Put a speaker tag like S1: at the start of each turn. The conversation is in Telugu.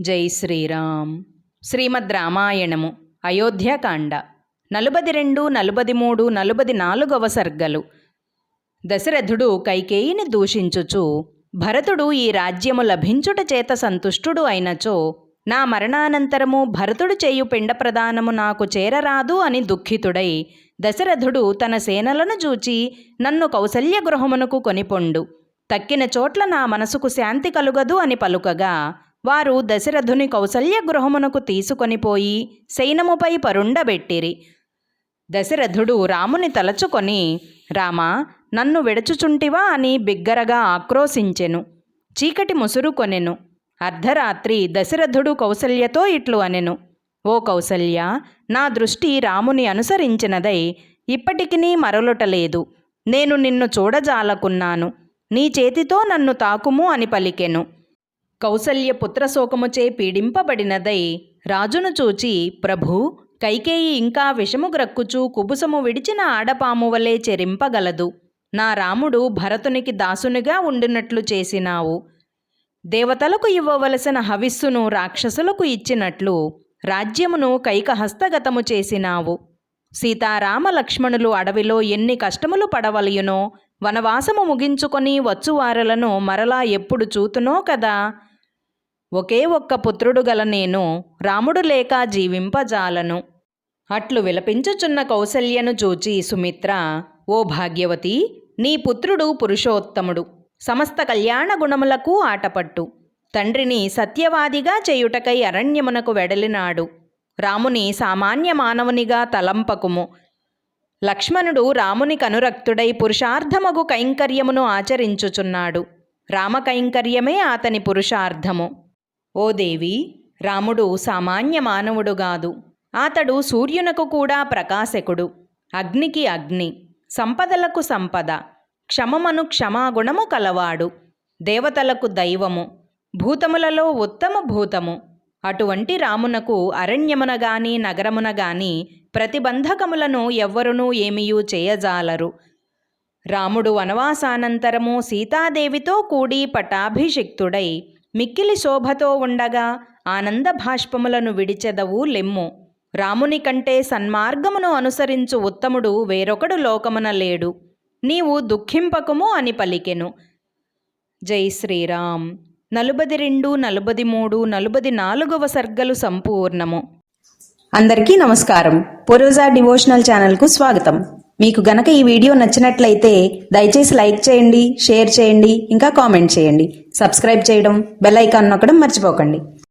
S1: జై శ్రీరామ్. శ్రీమద్ రామాయణము అయోధ్యకాండ. నలుబది రెండు నలుబది మూడు నలుబది నాలుగవ సర్గలు. దశరథుడు కైకేయిని దూషించుచు భరతుడు ఈ రాజ్యము లభించుట చేత సంతుష్టుడు అయినచో నా మరణానంతరము భరతుడు చేయు పిండ ప్రదానము నాకు చేరరాదు అని దుఃఖితుడై దశరథుడు తన సేనలను చూచి నన్ను కౌసల్య గృహమునకు కొనిపొండు. తక్కిన చోట్ల నా మనసుకు శాంతి కలుగదు అని పలుకగా వారు దశరథుని కౌసల్య గృహమునకు తీసుకొని పోయి శయనముపై పరుండబెట్టిరి. దశరథుడు రాముని తలచుకొని రామా నన్ను విడచుచుంటివా? అని బిగ్గరగా ఆక్రోశించెను. చీకటి ముసురు కొనెను అర్ధరాత్రి దశరథుడు కౌసల్యతో ఇట్లు అనెను. ఓ కౌసల్య నా దృష్టి రాముని అనుసరించినదై ఇప్పటికినీ మరలుటలేదు. నేను నిన్ను చూడజాలకున్నాను. నీ చేతితో నన్ను తాకుము అని పలికెను. కౌసల్య పుత్రశోకముచే పీడింపబడినదై రాజును చూచి ప్రభు కైకేయి ఇంకా విషము గ్రక్కుచూ కుబుసము విడిచిన ఆడపాము వలె చెరింపగలదు. నా రాముడు భరతునికి దాసునిగా ఉండినట్లు చేసినావు. దేవతలకు ఇవ్వవలసిన హవిస్సును రాక్షసులకు ఇచ్చినట్లు రాజ్యమును కైక హస్తగతము చేసినావు. సీతారామ లక్ష్మణులు అడవిలో ఎన్ని కష్టములు పడవలయునో వనవాసము ముగించుకొని వచ్చువారలను మరలా ఎప్పుడు చూతునో కదా. ఒకే ఒక్క పుత్రుడు గల నేను రాముడు లేక జీవింపజాలను. అట్లు విలపించుచున్న కౌసల్యను చూచి సుమిత్ర ఓ భాగ్యవతి నీ పుత్రుడు పురుషోత్తముడు. సమస్త కళ్యాణ గుణములకు ఆటపట్టు. తండ్రిని సత్యవాదిగా చేయుటకై అరణ్యమునకు వెడలినాడు. రాముని సామాన్య మానవునిగా తలంపకుము. లక్ష్మణుడు రాముని కనురక్తుడై పురుషార్థమగు కైంకర్యమును ఆచరించుచున్నాడు. రామకైంకర్యమే అతని పురుషార్థము. ఓ దేవి రాముడు సామాన్య మానవుడు గాదు. అతడు సూర్యునకు కూడా ప్రకాశకుడు. అగ్నికి అగ్ని సంపదలకు సంపద క్షమమను క్షమాగుణము కలవాడు. దేవతలకు దైవము భూతములలో ఉత్తమ భూతము. అటువంటి రామునకు అరణ్యమున గాని నగరమున గాని ప్రతిబంధకములను ఎవ్వరునూ ఏమీయూ చేయజాలరు. రాముడు వనవాసానంతరము సీతాదేవితో కూడి పటాభిషిక్తుడై మిక్కిలి శోభతో ఉండగా ఆనంద భాష్పములను విడిచెదవు లెమ్ము. రాముని కంటే సన్మార్గమును అనుసరించు ఉత్తముడు వేరొకడు లోకమున లేడు. నీవు దుఃఖింపకము అని పలికెను. జై శ్రీరామ్. నలుబది రెండు నలుబది మూడు నలుబది నాలుగవ సర్గలు సంపూర్ణము. అందరికీ నమస్కారం. పూర్వజా డివోషనల్ ఛానల్కు స్వాగతం. మీకు గనక ఈ వీడియో నచ్చినట్లయితే దయచేసి లైక్ చేయండి షేర్ చేయండి ఇంకా కామెంట్ చేయండి. సబ్స్క్రైబ్ చేయడం బెల్ ఐకాన్ నొక్కడం మర్చిపోకండి.